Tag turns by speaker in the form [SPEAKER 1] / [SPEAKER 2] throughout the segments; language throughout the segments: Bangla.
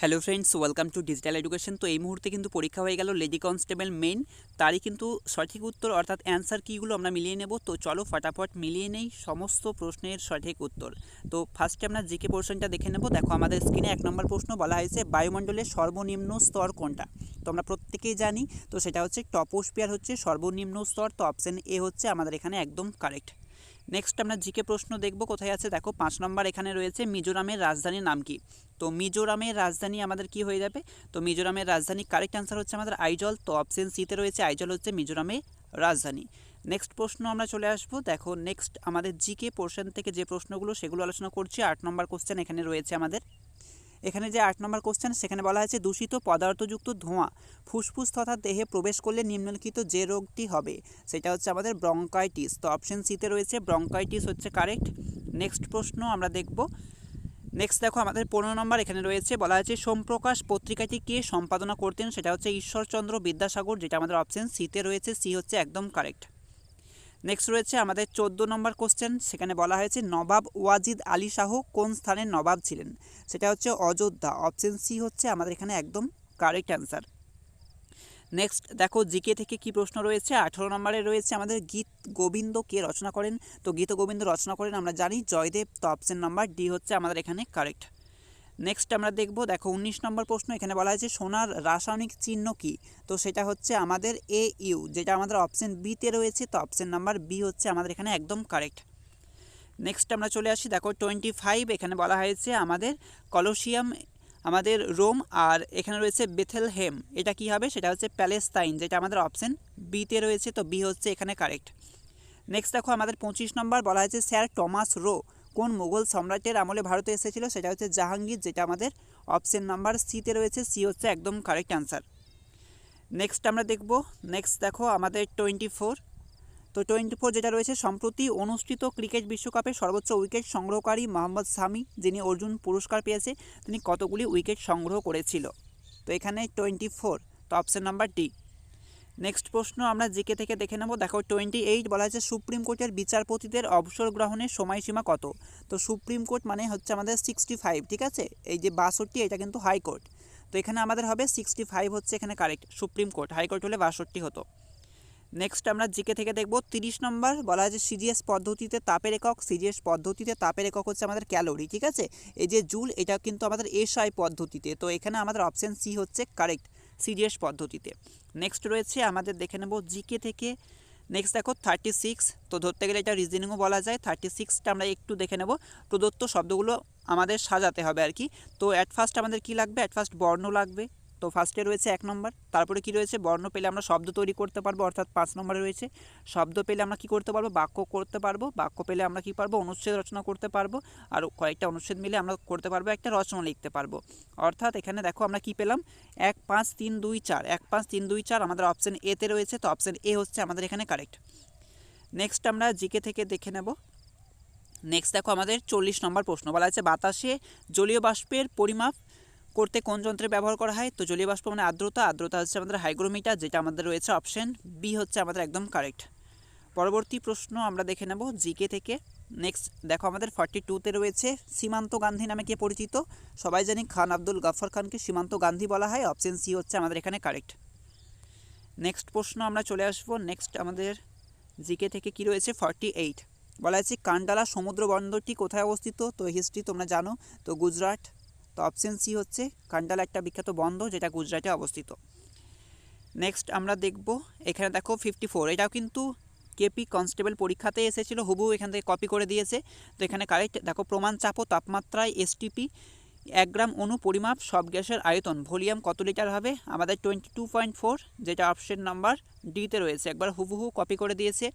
[SPEAKER 1] Hello friends welcome to digital education তো এই মুহূর্তে কিন্তু পরীক্ষা হয়ে গেল লেডি কনস্টেবল মেন তারই কিন্তু সঠিক উত্তর অর্থাৎ অ্যান্সার কীগুলো আমরা মিলিয়ে নেব। তো চলো ফটাফট মিলিয়ে নেই সমস্ত প্রশ্নের সঠিক উত্তর। তো ফার্স্টে আমরা জিকে পোর্শনটা দেখে নেব। দেখো আমাদের স্ক্রিনে এক নম্বর প্রশ্ন বলা হয়েছে, বায়ুমণ্ডলের সর্বনিম্ন স্তর কোনটা? তো আমরা প্রত্যেকেই জানি, তো সেটা হচ্ছে টপোস্পিয়ার হচ্ছে সর্বনিম্ন স্তর, তো অপশন এ হচ্ছে আমাদের এখানে একদম কারেক্ট নেক্সট আমরা জিকে প্রশ্ন দেখব, কোথায় আছে? দেখো, পাঁচ নম্বর এখানে রয়েছে মিজোরামের রাজধানীর নাম কি? তো মিজোরামের রাজধানী আমাদের কি হয়ে যাবে? তো মিজোরামের রাজধানী কারেক্ট অ্যান্সার হচ্ছে আমাদের আইজল। তো অপশন সিতে রয়েছে আইজল হচ্ছে মিজোরামের রাজধানী। নেক্সট প্রশ্ন আমরা চলে আসব। দেখো নেক্সট আমাদের জিকে পোর্শন থেকে যে প্রশ্নগুলো, সেগুলো আলোচনা করছি। আট নম্বর কোশ্চেন এখানে রয়েছে আমাদের এখানে যে আট নম্বর কোশ্চেন সেখানে বলা হয়েছে, দূষিত পদার্থযুক্ত ধোঁয়া, ফুসফুস তথা দেহে প্রবেশ করলে নিম্নলিখিত যে রোগটি হবে, সেটা হচ্ছে আমাদের ব্রঙ্কাইটিস তো অপশন সিতে রয়েছে ব্রঙ্কাইটিস হচ্ছে কারেক্ট নেক্সট প্রশ্ন আমরা দেখব। নেক্সট দেখো, আমাদের পনেরো নম্বর এখানে রয়েছে, বলা হয়েছে, সোমপ্রকাশ পত্রিকাটি কে সম্পাদনা করতেন? সেটা হচ্ছে ঈশ্বরচন্দ্র বিদ্যাসাগর, যেটা আমাদের অপশন সিতে রয়েছে সি হচ্ছে একদম কারেক্ট নেক্সট রয়েছে আমাদের চোদ্দ নম্বর কোশ্চেন সেখানে বলা হয়েছে নবাব ওয়াজিদ আলী শাহ কোন স্থানের নবাব ছিলেন? সেটা হচ্ছে অযোধ্যা। অপশন সি হচ্ছে আমাদের এখানে একদম কারেক্ট অ্যান্সার নেক্সট দেখো জিকে থেকে কি প্রশ্ন রয়েছে? আঠেরো নম্বরে রয়েছে আমাদের গীত গোবিন্দ কে রচনা করেন? তো গীত গোবিন্দ রচনা করেন আমরা জানি জয়দেব। তো অপশন নাম্বার ডি হচ্ছে আমাদের এখানে কারেক্ট নেক্সট আমরা দেখব, দেখো উনিশ নম্বর প্রশ্ন এখানে বলা হয়েছে, সোনার রাসায়নিক চিহ্ন কি? তো সেটা হচ্ছে আমাদের এ ইউ যেটা আমাদের অপশন বিতে রয়েছে, তো অপশন নাম্বার বি হচ্ছে আমাদের এখানে একদম কারেক্ট নেক্সট আমরা চলে আসি, দেখো টোয়েন্টি ফাইভ এখানে বলা হয়েছে আমাদের কলোসিয়াম, আমাদের রোম, আর এখানে রয়েছে বেথেল হেম এটা কি হবে? সেটা হচ্ছে প্যালেস্তাইন, যেটা আমাদের অপশন বিতে রয়েছে, তো বি হচ্ছে এখানে কারেক্ট নেক্সট দেখো আমাদের পঁচিশ নম্বর বলা হয়েছে, স্যার টমাস রো কোন মুঘল সম্রাটের আমলে ভারতে এসেছিল সেটা হচ্ছে জাহাঙ্গীর, যেটা আমাদের অপশন নাম্বার সিতে রয়েছে। সি হচ্ছে একদম কারেক্ট অ্যান্সার নেক্সট আমরা দেখব নেক্সট দেখো আমাদের টোয়েন্টি ফোর তো টোয়েন্টি ফোর যেটা রয়েছে, সম্প্রতি অনুষ্ঠিত ক্রিকেট বিশ্বকাপে সর্বোচ্চ উইকেট সংগ্রহকারী মোহাম্মদ সামি যিনি অর্জুন পুরস্কার পেয়েছে, তিনি কতগুলি উইকেট সংগ্রহ করেছিল? তো এখানে টোয়েন্টি ফোর তো অপশন নাম্বার ডি নেক্সট প্রশ্ন, আমরা জিকে থেকে দেখে নেব। দেখো টোয়েন্টি এইট বলা হয়েছে সুপ্রিম কোর্টের বিচারপতিদের অবসর গ্রহণের সময়সীমা কত? তো সুপ্রিম কোর্ট মানে হচ্ছে আমাদের সিক্সটি ফাইভ ঠিক আছে? এই যে বাষট্টি, এটা কিন্তু হাইকোর্ট তো এখানে আমাদের হবে সিক্সটি ফাইভ হচ্ছে এখানে কারেক্ট সুপ্রিম কোর্ট হাইকোর্ট হলে বাষট্টি হতো। নেক্সট আমরা জিকে থেকে দেখব, তিরিশ নম্বর বলা হয়েছে সিজিএস পদ্ধতিতে তাপের একক সিজিএস পদ্ধতিতে তাপের একক হচ্ছে আমাদের ক্যালোরি, ঠিক আছে? এই যে জুল এটা কিন্তু আমাদের এসআই পদ্ধতিতে। তো এখানে আমাদের অপশান সি হচ্ছে কারেক্ট সিজিএস পদ্ধতিতে। নেক্সট রয়েছে আমাদের দেখে নেব জিকে থেকে। নেক্সট দেখো থার্টি সিক্স তো ধরতে গেলে এটা রিজনিংও বলা যায়। থার্টি সিক্সটা আমরা একটু দেখে নেব। প্রদত্ত শব্দগুলো আমাদের সাজাতে হবে আর কি। তো অ্যাট ফার্স্ট আমাদের কি লাগবে? অ্যাট ফার্স্ট বর্ণ লাগবে। তো ফার্স্টে রয়েছে এক নম্বর তারপরে কি রয়েছে? বর্ণ পেলে আমরা শব্দ তৈরি করতে পারব, অর্থাৎ পাঁচ নম্বরে রয়েছে। শব্দ পেলে আমরা কি করতে পারব? বাক্য করতে পারব। বাক্য পেলে আমরা কি পারব? অনুচ্ছেদ রচনা করতে পারব। আর কয়েকটা অনুচ্ছেদ মিলে আমরা করতে পারব, একটা রচনা লিখতে পারব। অর্থাৎ এখানে দেখো আমরা কি পেলাম? এক পাঁচ তিন দুই চার। এক পাঁচ তিন দুই চার আমাদের অপশান এতে রয়েছে, তো অপশান এ হচ্ছে আমাদের এখানে কারেক্ট নেক্সট আমরা জিকে থেকে দেখে নেব। নেক্সট দেখো আমাদের চল্লিশ নম্বর প্রশ্ন বলা আছে, বাতাসে জলীয় বাষ্পের পরিমাপ করতে কোন যন্ত্রের ব্যবহার করা হয়? তো জলীয় বাষ্প মানে আর্দ্রতা। আর্দ্রতা হচ্ছে আমাদের হাইগ্রোমিটার, যেটা আমাদের রয়েছে অপশন বি হচ্ছে আমাদের একদম কারেক্ট পরবর্তী প্রশ্ন আমরা দেখে নেব জিকে থেকে। নেক্সট দেখো আমাদের ফর্টি টুতে রয়েছে সীমান্ত গান্ধী নামে কে পরিচিত? সবাই জানি খান আব্দুল গাফর খানকে সীমান্ত গান্ধী বলা হয় অপশন সি হচ্ছে আমাদের এখানে কারেক্ট নেক্সট প্রশ্ন আমরা চলে আসব। নেক্সট আমাদের জিকে থেকে কি রয়েছে? ফর্টি এইট বলা হয়েছে কান্ডালা সমুদ্র বন্দরটি কোথায় অবস্থিত? তো হিস্ট্রি তোমরা জানো। তো গুজরাট তো অপশন সি হচ্ছে কান্ডালা একটা বিখ্যাত বন্দর যেটা গুজরাটে অবস্থিত। নেক্সট আমরা দেখব এখানে দেখো ফিফটি ফোর এটাও কিন্তু কেপি কনস্টেবল পরীক্ষাতে এসেছিল হুবু এখান থেকে কপি করে দিয়েছে। তো এখানে কারেক্ট দেখো প্রমাণ চাপ ও তাপমাত্রায় এসটিপি এক গ্রাম অণু পরিমাপ, সব গ্যাসের আয়তন, ভলিউম কত লিটার হবে? আমাদের টোয়েন্টি টু পয়েন্ট ফোর যেটা অপশন নাম্বার ডিতে রয়েছে, একবার হুবহু কপি করে দিয়েছে।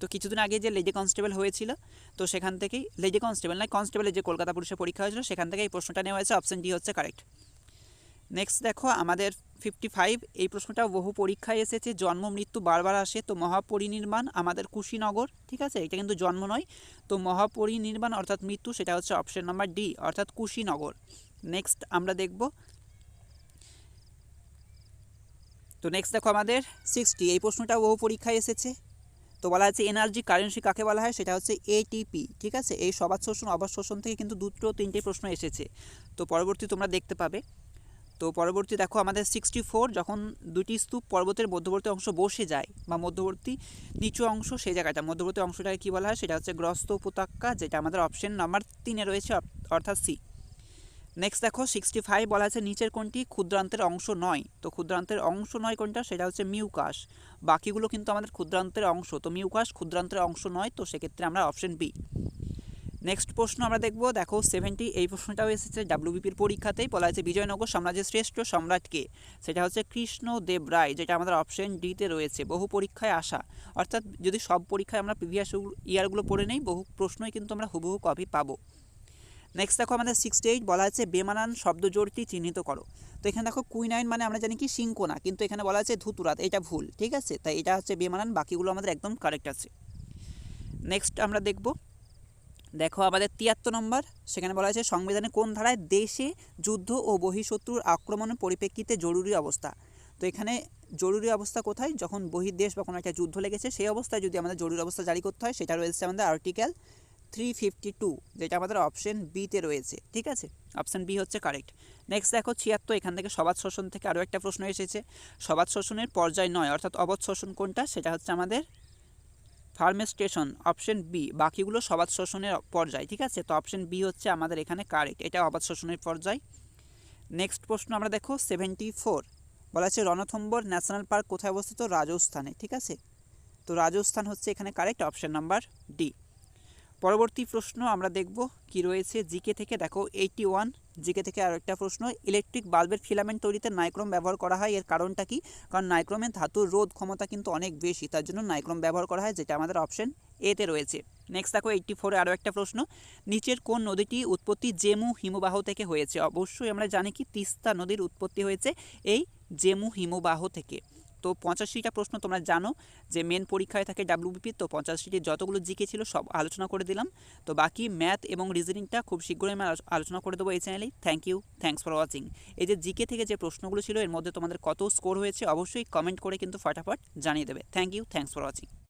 [SPEAKER 1] তো কিছুদিন আগে যে লেডি কনস্টেবল হয়েছিল, তো সেখান থেকেই, লেডি কনস্টেবল নয়, কনস্টেবলের যে কলকাতা পুলিশের পরীক্ষা হয়েছিল, সেখান থেকে এই প্রশ্নটা নেওয়া হয়েছে অপশন ডি হচ্ছে কারেক্ট নেক্সট দেখো, আমাদের ফিফটি ফাইভ এই প্রশ্নটাও বহু পরীক্ষায় এসেছে, জন্ম, মৃত্যু বারবার আসে, তো মহাপরিনির্বাণ আমাদের কুশীনগর, ঠিক আছে? এটা কিন্তু জন্ম নয়, তো মহাপরিনির্বাণ অর্থাৎ মৃত্যু, সেটা হচ্ছে অপশন নাম্বার ডি অর্থাৎ কুশীনগর। নেক্সট আমরা দেখব, তো নেক্সট দেখো আমাদের সিক্সটি এই প্রশ্নটা বহু পরীক্ষায় এসেছে তো বলা হচ্ছে এনার্জি কারেন্সি কাকে বলা হয়? সেটা হচ্ছে এটিপি ঠিক আছে? এই সবাদ শোষণ, অবাধ শোষণ থেকে কিন্তু দুটো, তিনটে প্রশ্ন এসেছে। তো পরবর্তী তোমরা দেখতে পাবে। তো পরবর্তী দেখো আমাদের সিক্সটি ফোর যখন দুটি স্তূপ পর্বতের মধ্যবর্তী অংশ বসে যায় বা মধ্যবর্তী নিচু অংশ সেই জায়গাটা, মধ্যবর্তী অংশটাকে কী বলা হয়? সেটা হচ্ছে গ্রস্ত উপত্যকা, যেটা আমাদের অপশন নাম্বার তিনে রয়েছে, অর্থাৎ সি নেক্সট দেখো সিক্সটি ফাইভ বলা আছে নিচের কোনটি ক্ষুদ্রান্তের অংশ নয়। তো ক্ষুদ্রান্তের অংশ নয় কোনটা সেটা হচ্ছে মিউকাস। বাকিগুলো কিন্তু আমাদের ক্ষুদ্রান্তের অংশ। তো মিউকাস ক্ষুদ্রান্তের অংশ নয়, তো সেক্ষেত্রে আমরা অপশন বি নেক্সট প্রশ্ন আমরা দেখব, দেখো সেভেন্টি এই প্রশ্নটাও এসেছে ডাব্লিউবিপির পরীক্ষাতেই। বলা হয়েছে বিজয়নগর সাম্রাজ্যের শ্রেষ্ঠ সম্রাটকে। সেটা হচ্ছে কৃষ্ণদেব রায়, যেটা আমাদের অপশন ডিতে রয়েছে। বহু পরীক্ষায় আসা। অর্থাৎ যদি সব পরীক্ষায় আমরা প্রিভিয়াস ইয়ারগুলো পড়ে নেই, বহু প্রশ্নই কিন্তু আমরা হুবহু কপি পাবো। নেক্সট দেখো আমাদের সিক্সটি এইট বলা আছে বেমানান শব্দজোড়টি চিহ্নিত করো। তো এখানে দেখো কুইনাইন মানে আমরা জানি কি সিঙ্কোনা কিন্তু এখানে বলা আছে ধুতুরাত, এটা ভুল, ঠিক আছে? তাই এটা হচ্ছে বেমানান, বাকিগুলো আমাদের একদম কারেক্ট আছে। নেক্সট আমরা দেখব, দেখো আমাদের তিয়াত্তর নম্বর, সেখানে বলা আছে সংবিধানে কোন ধারায় দেশে যুদ্ধ ও বহিঃশত্রুর আক্রমণের পরিপ্রেক্ষিতে জরুরি অবস্থা? তো এখানে জরুরি অবস্থা কোথায়? যখন বহির্দেশ বা কোনো একটা যুদ্ধ লেগেছে, সেই অবস্থায় যদি আমাদের জরুরি অবস্থা জারি করতে হয়, সেটা রয়েছে আমাদের আর্টিকেল থ্রি ফিফটি টু যেটা আমাদের অপশন বিতে রয়েছে, ঠিক আছে? অপশন বি হচ্ছে কারেক্ট নেক্সট দেখো ছিয়াত্তর, এখান থেকে সবাদ শোষণ থেকে আরও একটা প্রশ্ন এসেছে। সবাদ শোষণের পর্যায় নয়, অর্থাৎ অবধ শোষণ কোনটা? সেটা হচ্ছে আমাদের ফার্মেস্টেশন অপশন বি বাকিগুলো সবাদ শোষণের পর্যায়, ঠিক আছে? তো অপশন বি হচ্ছে আমাদের এখানে কারেক্ট এটা অবাধ শোষণের পর্যায়। নেক্সট প্রশ্ন আমরা দেখো সেভেন্টি ফোর বলা আছে রণথম্বর ন্যাশনাল পার্ক কোথায় অবস্থিত? রাজস্থানে, ঠিক আছে? তো রাজস্থান হচ্ছে এখানে কারেক্ট অপশন নাম্বার ডি পরবর্তী প্রশ্ন আমরা দেখব কি রয়েছে জিকে থেকে। দেখো এইটি ওয়ান জিকে থেকে আরও একটা প্রশ্ন ইলেকট্রিক বাল্বের ফিলামেন্ট তৈরিতে নাইক্রোম ব্যবহার করা হয়, এর কারণটা কি? কারণ নাইক্রোমের ধাতুর রোধ ক্ষমতা কিন্তু অনেক বেশি, তার জন্য নাইক্রোম ব্যবহার করা হয়, যেটা আমাদের অপশন এতে রয়েছে। নেক্সট দেখো এইটটি ফোরে আরও একটা প্রশ্ন, নিচের কোন নদীটি উৎপত্তি জেমু হিমবাহ থেকে হয়েছে? অবশ্যই আমরা জানি কি, তিস্তা নদীর উৎপত্তি হয়েছে এই জেমু হিমবাহ থেকে। তো পঁচাশিটা প্রশ্ন তোমরা জানো যে মেন পরীক্ষায় থাকে ডাব্লিউবিপি তো পঁচাশিটি যতগুলো জিকে ছিল সব আলোচনা করে দিলাম। তো বাকি ম্যাথ এবং রিজনিংটা খুব শীঘ্রই আমি আলোচনা করে দেবো এই চ্যানেলে thank you thanks for watching এই যে জিকে থেকে যে প্রশ্নগুলো ছিল, এর মধ্যে তোমাদের কত স্কোর হয়েছে, অবশ্যই কমেন্ট করে কিন্তু ফটাফট জানিয়ে দেবে। Thank you thanks for watching